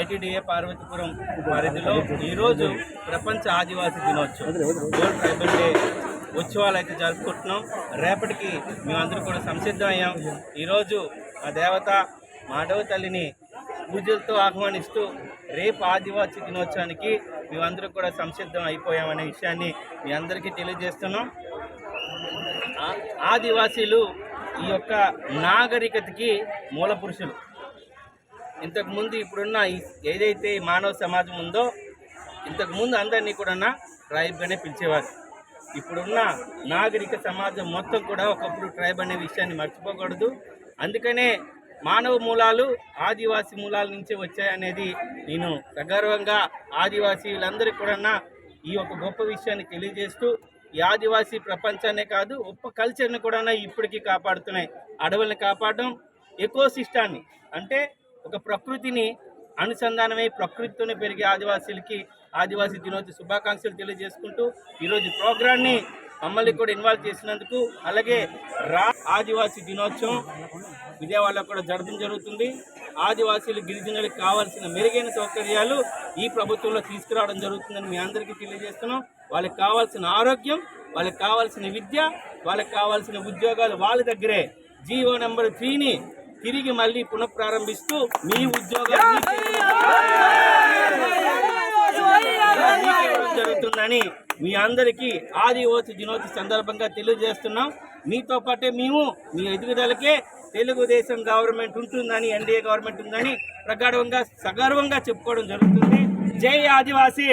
ITDA Parvathipuram పరిధిలో ఈరోజు ప్రపంచ ఆదివాసీ దినోత్సవం. వరల్డ్ ట్రైబల్ డే ఉత్సవాలు అయితే జరుపుకుంటున్నాం. రేపటికి మేమందరూ కూడా సంసిద్ధం అయ్యాం. ఈరోజు ఆ దేవత మాధవ తల్లిని పూజలతో ఆహ్వానిస్తూ రేపు ఆదివాసీ దినోత్సవానికి మేమందరూ కూడా సంసిద్ధం అయిపోయామనే విషయాన్ని మీ అందరికీ తెలియజేస్తున్నాం. ఆదివాసీలు ఈ యొక్క నాగరికతకి మూల పురుషులు. ఇంతకుముందు ఇప్పుడున్న ఏదైతే మానవ సమాజం ఉందో ఇంతకుముందు అందరినీ కూడా ట్రైబ్గానే పిలిచేవారు. ఇప్పుడున్న నాగరిక సమాజం మొత్తం కూడా ఒకప్పుడు ట్రైబ్ అనే విషయాన్ని మర్చిపోకూడదు. అందుకనే మానవ మూలాలు ఆదివాసీ మూలాల నుంచే వచ్చాయనేది నేను సగర్వంగా ఆదివాసీలందరికీ కూడా ఈ యొక్క గొప్ప విషయాన్ని తెలియజేస్తూ ఈ ఆదివాసీ ప్రపంచాన్నే కాదు గొప్ప కల్చర్ని కూడా ఇప్పటికీ కాపాడుతున్నాయి. అడవుల్ని కాపాడడం ఎకో సిస్టాన్ని అంటే ఒక ప్రకృతిని అనుసంధానమై ప్రకృతితోనే పెరిగే ఆదివాసీలకి ఆదివాసీ దినోత్సవ శుభాకాంక్షలు తెలియజేసుకుంటూ ఈరోజు ప్రోగ్రాన్ని మమ్మల్ని కూడా ఇన్వాల్వ్ చేసినందుకు అలాగే రా ఆదివాసీ దినోత్సవం విజయవాడలో కూడా జరపడం జరుగుతుంది. ఆదివాసీలు గిరిజనులకు కావాల్సిన మెరుగైన సౌకర్యాలు ఈ ప్రభుత్వంలో తీసుకురావడం జరుగుతుందని మీ అందరికీ తెలియజేస్తున్నాం. వాళ్ళకి కావాల్సిన ఆరోగ్యం వాళ్ళకి కావాల్సిన విద్య వాళ్ళకి కావాల్సిన ఉద్యోగాలు వాళ్ళ దగ్గరే. జీవో నెంబర్ త్రీని తిరిగి మళ్ళీ పునఃప్రారంభిస్తూ మీ ఉద్యోగాలు మీకివ్వడం జరుగుతుందని మీ అందరికీ ఆదివాసి దినోత్సవ సందర్భంగా తెలియజేస్తున్నాం. మీతో పాటే మేము మీ ఎదుగుదలకే తెలుగుదేశం గవర్నమెంట్ ఉంటుందని ఎన్డీఏ గవర్నమెంట్ ఉందని ప్రగాఢంగా సగర్వంగా చెప్పుకోవడం జరుగుతుంది. జై ఆదివాసీ!